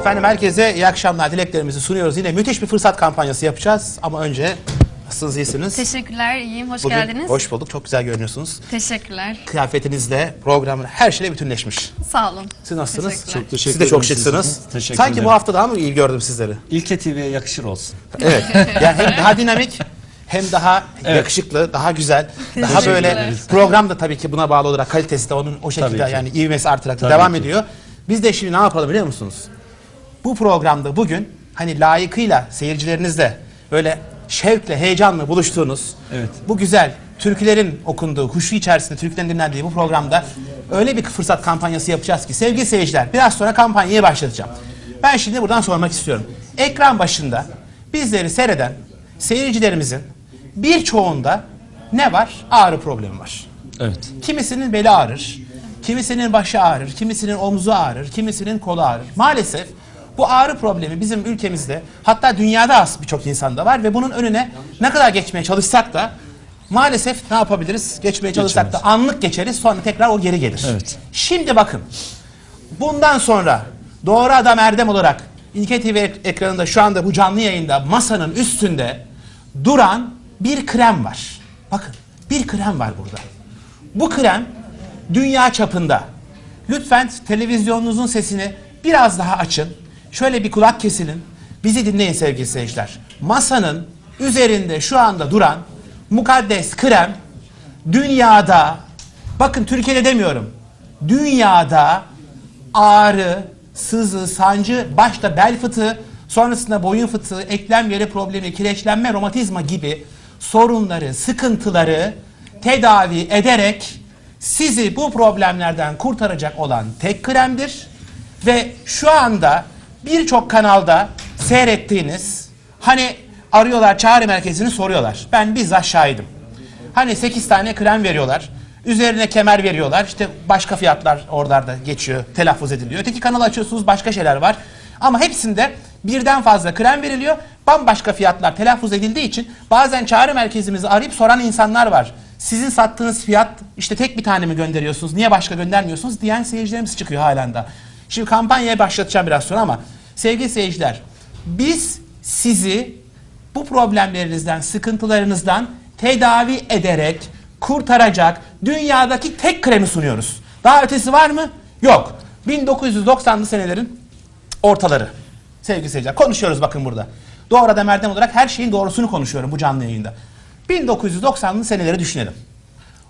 Efendim herkese iyi akşamlar dileklerimizi sunuyoruz. Yine müthiş bir fırsat kampanyası yapacağız ama önce nasılsınız iyisiniz? Teşekkürler, iyiyim. Hoş Bugün geldiniz. hoş bulduk. Çok güzel görünüyorsunuz. Teşekkürler. Kıyafetinizle, programla her şeyle bütünleşmiş. Sağ olun. Siz nasılsınız? Teşekkürler. Çok teşekkür Siz de çok ederim şıksınız. size. Teşekkür Sanki ederim. bu hafta daha mı iyi gördüm sizleri? İlke TV'ye yakışır olsun. Evet. yani hem daha dinamik hem daha yakışıklı, daha güzel, daha böyle program da tabii ki buna bağlı olarak kalitesi de onun o şekilde Tabii ki. yani ivmesi artarak da Tabii devam ki. ediyor. Biz de şimdi ne yapalım biliyor musunuz? Bu programda bugün hani layıkıyla seyircilerinizle böyle şevkle, heyecanla buluştuğunuz Evet. bu güzel türkülerin okunduğu, huşu içerisinde türkülerin dinlendiği bu programda öyle bir fırsat kampanyası yapacağız ki sevgili seyirciler biraz sonra kampanyayı başlatacağım. Ben şimdi buradan sormak istiyorum. Ekran başında bizleri seyreden seyircilerimizin birçoğunda ne var? Ağrı problemi var. Evet. Kimisinin beli ağrır, kimisinin başı ağrır, kimisinin omzu ağrır, kimisinin kolu ağrır. Maalesef bu ağrı problemi bizim ülkemizde hatta dünyada az birçok insanda var ve bunun önüne ne kadar geçmeye çalışsak da maalesef ne yapabiliriz? Geçmeye çalışsak da anlık geçeriz sonra tekrar o geri gelir. Evet. Şimdi bakın bundan sonra Doğru Adam Erdem olarak İlke TV ek- ekranında şu anda bu canlı yayında masanın üstünde duran bir krem var. Bakın bir krem var burada. Bu krem dünya çapında. Lütfen televizyonunuzun sesini biraz daha açın. Şöyle bir kulak kesilin. Bizi dinleyin sevgili seyirciler. Masanın üzerinde şu anda duran mukaddes krem dünyada bakın Türkiye'de demiyorum. Dünyada ağrı, sızı, sancı, başta bel fıtığı, sonrasında boyun fıtığı, eklem yeri problemi, kireçlenme, romatizma gibi sorunları, sıkıntıları tedavi ederek sizi bu problemlerden kurtaracak olan tek kremdir. Ve şu anda birçok kanalda seyrettiğiniz hani arıyorlar çağrı merkezini soruyorlar. Ben bizzat şahidim. Hani 8 tane krem veriyorlar. Üzerine kemer veriyorlar. İşte başka fiyatlar oralarda geçiyor, telaffuz ediliyor. Öteki kanalı açıyorsunuz başka şeyler var. Ama hepsinde birden fazla krem veriliyor. Bambaşka fiyatlar telaffuz edildiği için bazen çağrı merkezimizi arayıp soran insanlar var. Sizin sattığınız fiyat işte tek bir tane mi gönderiyorsunuz? Niye başka göndermiyorsunuz? diyen seyircilerimiz çıkıyor halen de. Şimdi kampanyayı başlatacağım biraz sonra ama sevgili seyirciler biz sizi bu problemlerinizden, sıkıntılarınızdan tedavi ederek kurtaracak dünyadaki tek kremi sunuyoruz. Daha ötesi var mı? Yok. 1990'lı senelerin ortaları. Sevgili seyirciler konuşuyoruz bakın burada. Doğru Adam Erdem olarak her şeyin doğrusunu konuşuyorum bu canlı yayında. 1990'lı seneleri düşünelim.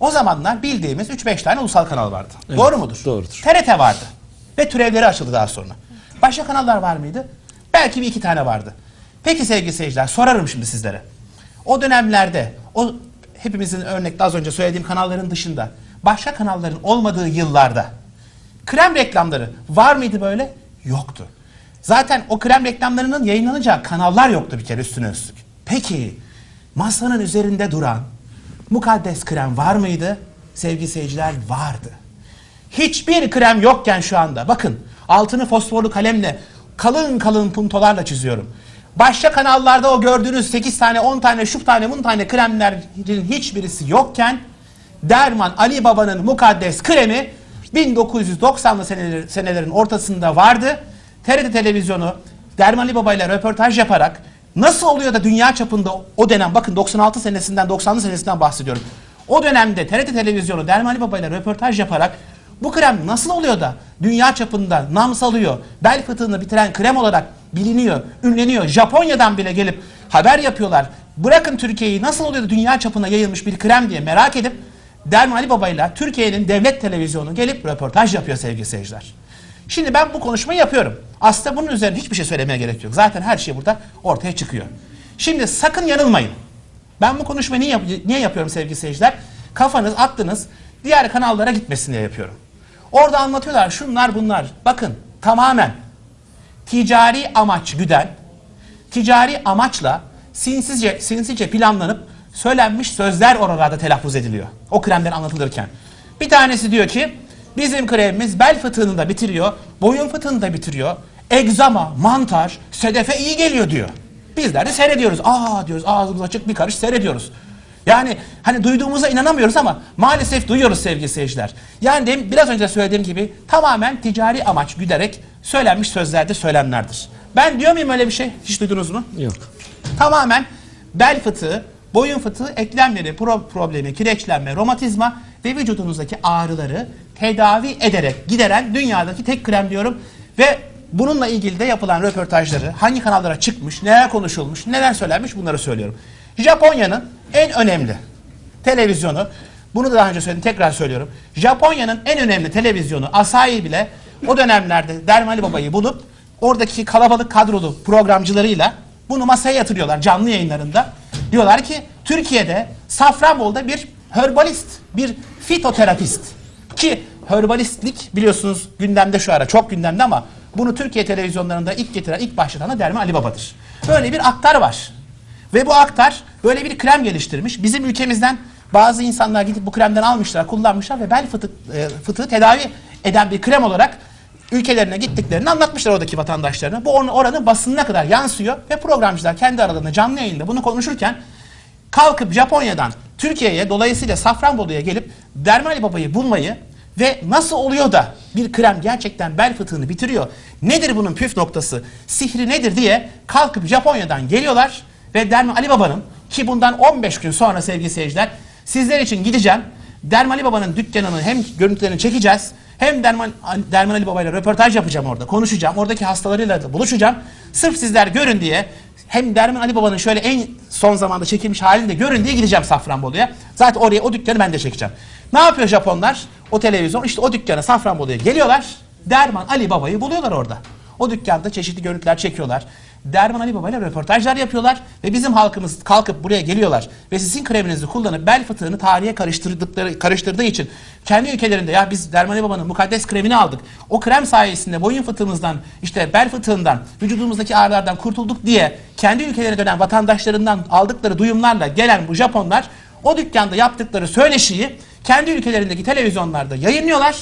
O zamanlar bildiğimiz 3-5 tane ulusal kanal vardı. Doğru mudur? doğrudur. TRT vardı. Ve türevleri açıldı daha sonra. Başka kanallar var mıydı? Belki bir iki tane vardı. Peki sevgili seyirciler sorarım şimdi sizlere. O dönemlerde o hepimizin örnekte az önce söylediğim kanalların dışında başka kanalların olmadığı yıllarda krem reklamları var mıydı böyle? Yoktu. Zaten o krem reklamlarının yayınlanacağı kanallar yoktu bir kere üstüne üstlük. Peki masanın üzerinde duran mukaddes krem var mıydı? Sevgili seyirciler vardı. Hiçbir krem yokken şu anda bakın altını fosforlu kalemle kalın kalın puntolarla çiziyorum. Başka kanallarda o gördüğünüz 8 tane 10 tane şu tane bunun tane kremlerin hiçbirisi yokken Derman Ali Baba'nın mukaddes kremi 1990'lı seneler, senelerin ortasında vardı. TRT televizyonu Derman Ali Baba ile röportaj yaparak nasıl oluyor da dünya çapında o dönem bakın 96 senesinden 90'lı senesinden bahsediyorum. O dönemde TRT televizyonu Derman Ali Baba ile röportaj yaparak bu krem nasıl oluyor da dünya çapında nam salıyor, bel fıtığını bitiren krem olarak biliniyor, ünleniyor. Japonya'dan bile gelip haber yapıyorlar. Bırakın Türkiye'yi nasıl oluyor da dünya çapına yayılmış bir krem diye merak edip Derman Ali Baba ile Türkiye'nin devlet televizyonu gelip röportaj yapıyor sevgili seyirciler. Şimdi ben bu konuşmayı yapıyorum. Aslında bunun üzerine hiçbir şey söylemeye gerek yok. Zaten her şey burada ortaya çıkıyor. Şimdi sakın yanılmayın. Ben bu konuşmayı niye, yap- niye yapıyorum sevgili seyirciler? Kafanız, aklınız diğer kanallara gitmesin diye yapıyorum. Orada anlatıyorlar şunlar bunlar. Bakın tamamen ticari amaç güden, ticari amaçla sinsizce, sinsice planlanıp söylenmiş sözler oralarda telaffuz ediliyor. O kremler anlatılırken. Bir tanesi diyor ki bizim kremimiz bel fıtığını da bitiriyor, boyun fıtığını da bitiriyor. Egzama, mantar, sedefe iyi geliyor diyor. Bizler de seyrediyoruz. Aa diyoruz ağzımız açık bir karış seyrediyoruz. Yani hani duyduğumuza inanamıyoruz ama maalesef duyuyoruz sevgili seyirciler. Yani dem- biraz önce söylediğim gibi tamamen ticari amaç güderek söylenmiş sözlerde söylemlerdir. Ben diyor muyum öyle bir şey? Hiç duydunuz mu? Yok. Tamamen bel fıtığı, boyun fıtığı, eklemleri pro- problemi, kireçlenme, romatizma ve vücudunuzdaki ağrıları tedavi ederek gideren dünyadaki tek krem diyorum. Ve bununla ilgili de yapılan röportajları, hangi kanallara çıkmış, neler konuşulmuş, neler söylenmiş bunları söylüyorum. Japonya'nın en önemli televizyonu, bunu da daha önce söyledim tekrar söylüyorum. Japonya'nın en önemli televizyonu Asahi bile o dönemlerde Dermali Baba'yı bulup oradaki kalabalık kadrolu programcılarıyla bunu masaya yatırıyorlar canlı yayınlarında. Diyorlar ki Türkiye'de Safranbolu'da bir herbalist, bir fitoterapist ki herbalistlik biliyorsunuz gündemde şu ara çok gündemde ama bunu Türkiye televizyonlarında ilk getiren, ilk başlatan da Derman Ali Baba'dır. Böyle bir aktar var. Ve bu aktar böyle bir krem geliştirmiş. Bizim ülkemizden bazı insanlar gidip bu kremden almışlar, kullanmışlar ve bel fıtık, e, fıtığı tedavi eden bir krem olarak ülkelerine gittiklerini anlatmışlar oradaki vatandaşlarına. Bu or- oranın basınına kadar yansıyor ve programcılar kendi aralarında canlı yayında bunu konuşurken kalkıp Japonya'dan Türkiye'ye dolayısıyla Safranbolu'ya gelip Dermali Baba'yı bulmayı ve nasıl oluyor da bir krem gerçekten bel fıtığını bitiriyor? Nedir bunun püf noktası? Sihri nedir diye kalkıp Japonya'dan geliyorlar ve Derman Ali Baba'nın ki bundan 15 gün sonra sevgili seyirciler sizler için gideceğim. Derman Ali Baba'nın dükkanını hem görüntülerini çekeceğiz hem Derman, Derman Ali Baba ile röportaj yapacağım orada. Konuşacağım. Oradaki hastalarıyla da buluşacağım. Sırf sizler görün diye hem Derman Ali Baba'nın şöyle en son zamanda çekilmiş halini de görün diye gideceğim Safranbolu'ya. Zaten oraya o dükkanı ben de çekeceğim. Ne yapıyor Japonlar? O televizyon işte o dükkana Safranbolu'ya geliyorlar. Derman Ali Baba'yı buluyorlar orada. O dükkanda çeşitli görüntüler çekiyorlar. Derman Ali Baba ile röportajlar yapıyorlar ve bizim halkımız kalkıp buraya geliyorlar ve sizin kreminizi kullanıp bel fıtığını tarihe karıştırdıkları karıştırdığı için kendi ülkelerinde ya biz Derman Ali Baba'nın mukaddes kremini aldık. O krem sayesinde boyun fıtığımızdan işte bel fıtığından vücudumuzdaki ağrılardan kurtulduk diye kendi ülkelerine dönen vatandaşlarından aldıkları duyumlarla gelen bu Japonlar o dükkanda yaptıkları söyleşiyi kendi ülkelerindeki televizyonlarda yayınlıyorlar.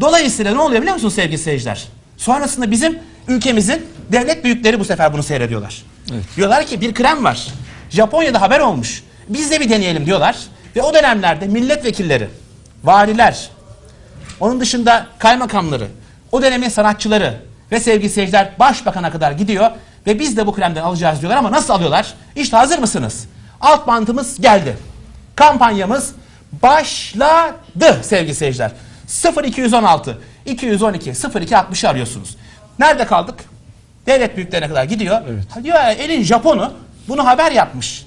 Dolayısıyla ne oluyor biliyor musunuz sevgili seyirciler? Sonrasında bizim ülkemizin devlet büyükleri bu sefer bunu seyrediyorlar. Diyorlar ki bir krem var. Japonya'da haber olmuş. Biz de bir deneyelim diyorlar. Ve o dönemlerde milletvekilleri, valiler, onun dışında kaymakamları, o dönemin sanatçıları ve sevgili seyirciler başbakana kadar gidiyor ve biz de bu kremden alacağız diyorlar ama nasıl alıyorlar? İşte hazır mısınız? Alt bantımız geldi. Kampanyamız başladı sevgili seyirciler. 0216 212 0260'ı arıyorsunuz. Nerede kaldık? Devlet büyüklerine kadar gidiyor. Ha Diyor ya, elin Japonu bunu haber yapmış.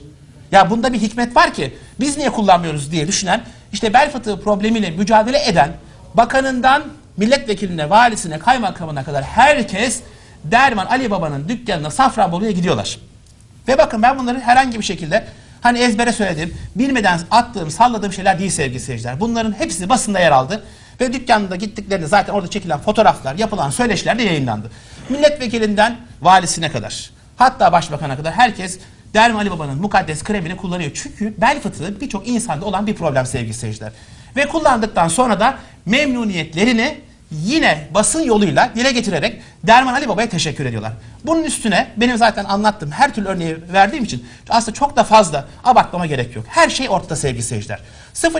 Ya bunda bir hikmet var ki biz niye kullanmıyoruz diye düşünen işte bel fıtığı problemiyle mücadele eden bakanından milletvekiline, valisine, kaymakamına kadar herkes Derman Ali Baba'nın dükkanına Safranbolu'ya gidiyorlar. Ve bakın ben bunları herhangi bir şekilde hani ezbere söyledim, bilmeden attığım, salladığım şeyler değil sevgili seyirciler. Bunların hepsi basında yer aldı. Ve dükkanda gittiklerinde zaten orada çekilen fotoğraflar, yapılan söyleşiler de yayınlandı. Milletvekilinden valisine kadar, hatta başbakana kadar herkes Derman Ali Baba'nın mukaddes kremini kullanıyor. Çünkü bel fıtığı birçok insanda olan bir problem sevgili seyirciler. Ve kullandıktan sonra da memnuniyetlerini yine basın yoluyla dile getirerek Derman Ali Baba'ya teşekkür ediyorlar. Bunun üstüne benim zaten anlattığım her türlü örneği verdiğim için aslında çok da fazla abartmama gerek yok. Her şey ortada sevgili seyirciler.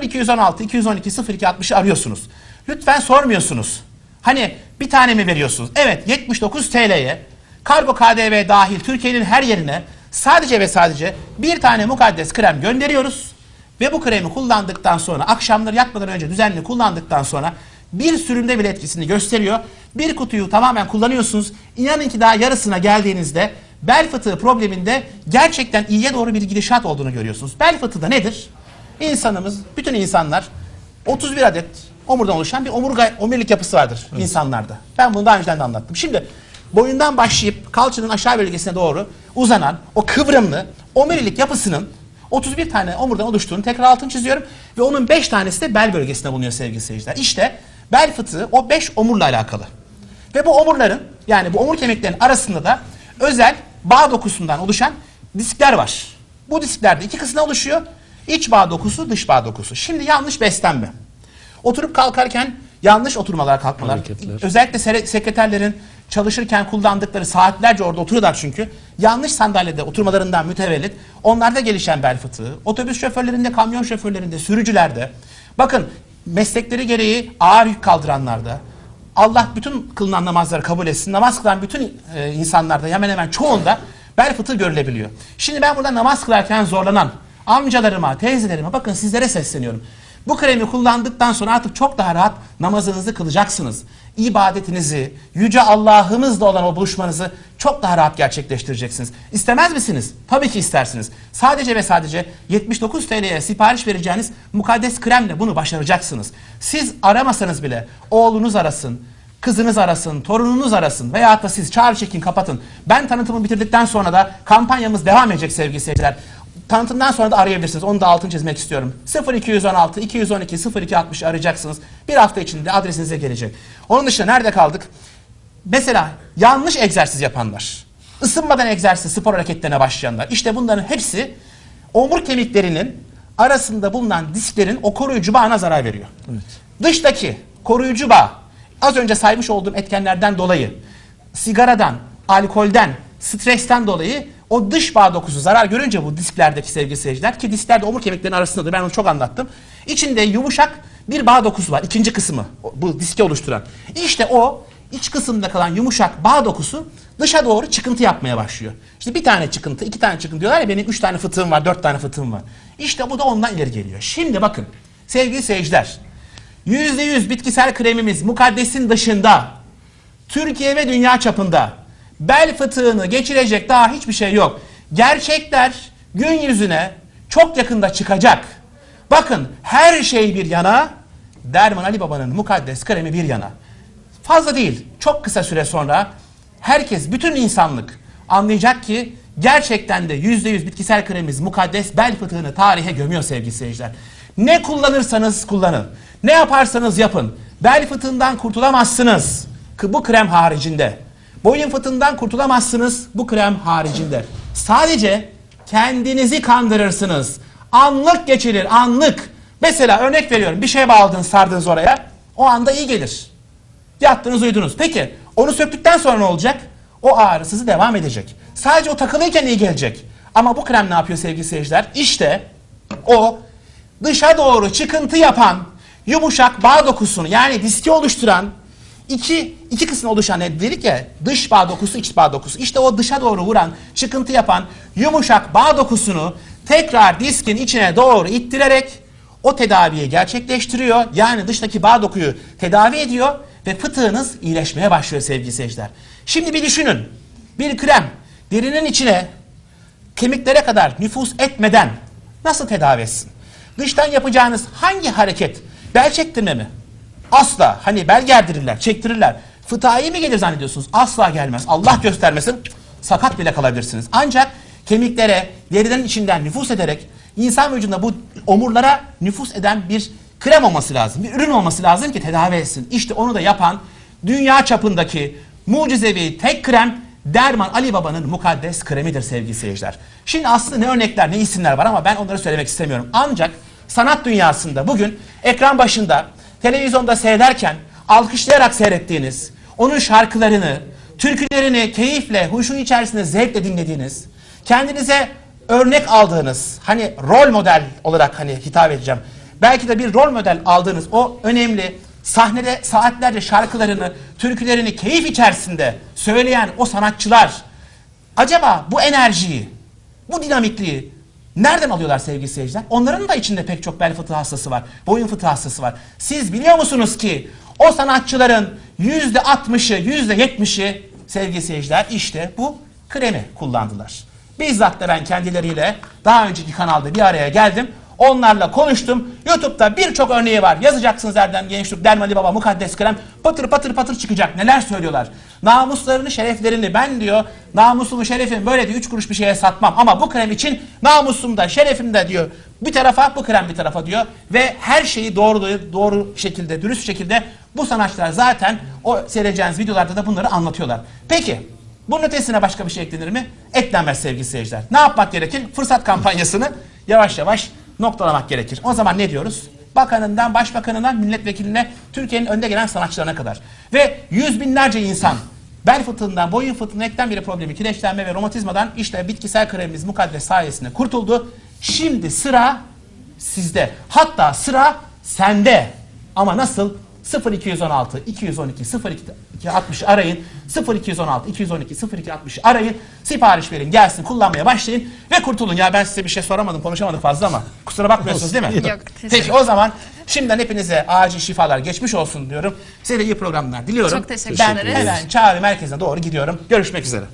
0216 212 0260'ı arıyorsunuz. Lütfen sormuyorsunuz. Hani bir tane mi veriyorsunuz? Evet 79 TL'ye kargo KDV dahil Türkiye'nin her yerine sadece ve sadece bir tane mukaddes krem gönderiyoruz. Ve bu kremi kullandıktan sonra akşamları yatmadan önce düzenli kullandıktan sonra bir sürümde bile etkisini gösteriyor. Bir kutuyu tamamen kullanıyorsunuz. İnanın ki daha yarısına geldiğinizde bel fıtığı probleminde gerçekten iyiye doğru bir gidişat olduğunu görüyorsunuz. Bel fıtığı da nedir? İnsanımız, bütün insanlar 31 adet omurdan oluşan bir omurga, omurilik yapısı vardır insanlarda. Ben bunu daha önceden de anlattım. Şimdi boyundan başlayıp kalçanın aşağı bölgesine doğru uzanan o kıvrımlı omurilik yapısının 31 tane omurdan oluştuğunu tekrar altını çiziyorum ve onun 5 tanesi de bel bölgesinde bulunuyor sevgili seyirciler. İşte bel fıtığı o 5 omurla alakalı. Ve bu omurların yani bu omur kemiklerinin arasında da özel bağ dokusundan oluşan diskler var. Bu disklerde iki kısımdan oluşuyor. İç bağ dokusu, dış bağ dokusu. Şimdi yanlış beslenme. Oturup kalkarken yanlış oturmalar kalkmalar. Hareketler. Özellikle sere- sekreterlerin çalışırken kullandıkları saatlerce orada oturuyorlar çünkü. Yanlış sandalyede oturmalarından mütevellit onlarda gelişen bel fıtığı, otobüs şoförlerinde, kamyon şoförlerinde, sürücülerde. Bakın meslekleri gereği ağır yük kaldıranlarda, Allah bütün kılınan namazları kabul etsin. Namaz kılan bütün e, insanlarda hemen hemen çoğunda bel fıtığı görülebiliyor. Şimdi ben burada namaz kılarken zorlanan amcalarıma, teyzelerime bakın sizlere sesleniyorum. Bu kremi kullandıktan sonra artık çok daha rahat namazınızı kılacaksınız. İbadetinizi, yüce Allah'ımızla olan o buluşmanızı çok daha rahat gerçekleştireceksiniz. İstemez misiniz? Tabii ki istersiniz. Sadece ve sadece 79 TL'ye sipariş vereceğiniz mukaddes kremle bunu başaracaksınız. Siz aramasanız bile oğlunuz arasın, kızınız arasın, torununuz arasın veya da siz çağrı çekin kapatın. Ben tanıtımı bitirdikten sonra da kampanyamız devam edecek sevgili seyirciler. Tanıtımdan sonra da arayabilirsiniz. Onu da altını çizmek istiyorum. 0216 212 0260 arayacaksınız. Bir hafta içinde adresinize gelecek. Onun dışında nerede kaldık? Mesela yanlış egzersiz yapanlar. ısınmadan egzersiz, spor hareketlerine başlayanlar. İşte bunların hepsi omur kemiklerinin arasında bulunan disklerin o koruyucu bağına zarar veriyor. Dıştaki koruyucu bağ az önce saymış olduğum etkenlerden dolayı sigaradan, alkolden, stresten dolayı o dış bağ dokusu zarar görünce bu disklerdeki sevgili seyirciler ki diskler de omur kemiklerinin arasındadır ben onu çok anlattım. İçinde yumuşak bir bağ dokusu var ikinci kısmı bu diski oluşturan. İşte o iç kısımda kalan yumuşak bağ dokusu dışa doğru çıkıntı yapmaya başlıyor. İşte bir tane çıkıntı, iki tane çıkıntı diyorlar ya benim üç tane fıtığım var, dört tane fıtığım var. İşte bu da ondan ileri geliyor. Şimdi bakın sevgili seyirciler %100 bitkisel kremimiz mukaddesin dışında Türkiye ve dünya çapında bel fıtığını geçirecek daha hiçbir şey yok. Gerçekler gün yüzüne çok yakında çıkacak. Bakın her şey bir yana, Derman Ali Baba'nın mukaddes kremi bir yana. Fazla değil, çok kısa süre sonra herkes, bütün insanlık anlayacak ki gerçekten de %100 bitkisel kremimiz mukaddes bel fıtığını tarihe gömüyor sevgili seyirciler. Ne kullanırsanız kullanın, ne yaparsanız yapın, bel fıtığından kurtulamazsınız. Bu krem haricinde. Boyun fıtığından kurtulamazsınız bu krem haricinde. Sadece kendinizi kandırırsınız. Anlık geçirir, anlık. Mesela örnek veriyorum bir şey bağladınız sardınız oraya. O anda iyi gelir. Yattınız uyudunuz. Peki onu söktükten sonra ne olacak? O ağrısızı devam edecek. Sadece o takılıyken iyi gelecek. Ama bu krem ne yapıyor sevgili seyirciler? İşte o dışa doğru çıkıntı yapan yumuşak bağ dokusunu yani diski oluşturan iki, iki kısım oluşan ne dedik ya dış bağ dokusu iç bağ dokusu. İşte o dışa doğru vuran çıkıntı yapan yumuşak bağ dokusunu tekrar diskin içine doğru ittirerek o tedaviyi gerçekleştiriyor. Yani dıştaki bağ dokuyu tedavi ediyor ve fıtığınız iyileşmeye başlıyor sevgili seyirciler. Şimdi bir düşünün. Bir krem derinin içine kemiklere kadar nüfus etmeden nasıl tedavi etsin? Dıştan yapacağınız hangi hareket? Bel çektirme mi? Asla. Hani bel gerdirirler, çektirirler. Fıtığa iyi mi gelir zannediyorsunuz? Asla gelmez. Allah göstermesin sakat bile kalabilirsiniz. Ancak kemiklere derinin içinden nüfus ederek insan vücudunda bu omurlara nüfus eden bir krem olması lazım. Bir ürün olması lazım ki tedavi etsin. İşte onu da yapan dünya çapındaki mucizevi tek krem Derman Ali Baba'nın mukaddes kremidir sevgili seyirciler. Şimdi aslında ne örnekler ne isimler var ama ben onları söylemek istemiyorum. Ancak sanat dünyasında bugün ekran başında televizyonda seyrederken alkışlayarak seyrettiğiniz onun şarkılarını, türkülerini keyifle, huşu içerisinde zevkle dinlediğiniz, kendinize örnek aldığınız, hani rol model olarak hani hitap edeceğim. Belki de bir rol model aldığınız o önemli sahnede saatlerce şarkılarını, türkülerini keyif içerisinde söyleyen o sanatçılar acaba bu enerjiyi, bu dinamikliği nereden alıyorlar sevgili seyirciler? Onların da içinde pek çok bel fıtığı hastası var, boyun fıtığı hastası var. Siz biliyor musunuz ki o sanatçıların yüzde altmışı, yüzde yetmişi sevgili seyirciler işte bu kremi kullandılar. Bizzat da ben kendileriyle daha önceki kanalda bir araya geldim. Onlarla konuştum. YouTube'da birçok örneği var. Yazacaksınız Erdem Gençlik, Dermali Baba, Mukaddes Krem. Patır patır patır çıkacak. Neler söylüyorlar. Namuslarını, şereflerini ben diyor, namusumu, şerefimi böyle diyor, üç kuruş bir şeye satmam. Ama bu krem için namusum da, şerefim de diyor. Bir tarafa, bu krem bir tarafa diyor. Ve her şeyi doğru, doğru şekilde, dürüst şekilde bu sanatçılar zaten o seyredeceğiniz videolarda da bunları anlatıyorlar. Peki, bunun ötesine başka bir şey eklenir mi? Eklenmez sevgili seyirciler. Ne yapmak gerekir? Fırsat kampanyasını yavaş yavaş noktalamak gerekir. O zaman ne diyoruz? Bakanından, başbakanından, milletvekiline, Türkiye'nin önde gelen sanatçılarına kadar. Ve yüz binlerce insan bel fıtığından, boyun fıtığından, eklem biri problemi, kireçlenme ve romatizmadan işte bitkisel kremimiz mukaddes sayesinde kurtuldu. Şimdi sıra sizde. Hatta sıra sende. Ama nasıl? 0216 212 0260 arayın. 0216 212 0260 arayın. Sipariş verin gelsin kullanmaya başlayın ve kurtulun. Ya ben size bir şey soramadım konuşamadım fazla ama kusura bakmıyorsunuz değil mi? Yok, teşekkür Peki o zaman şimdiden hepinize acil şifalar geçmiş olsun diyorum. Size de iyi programlar diliyorum. Çok teşekkür ben ederiz. hemen çağrı merkezine doğru gidiyorum. Görüşmek üzere.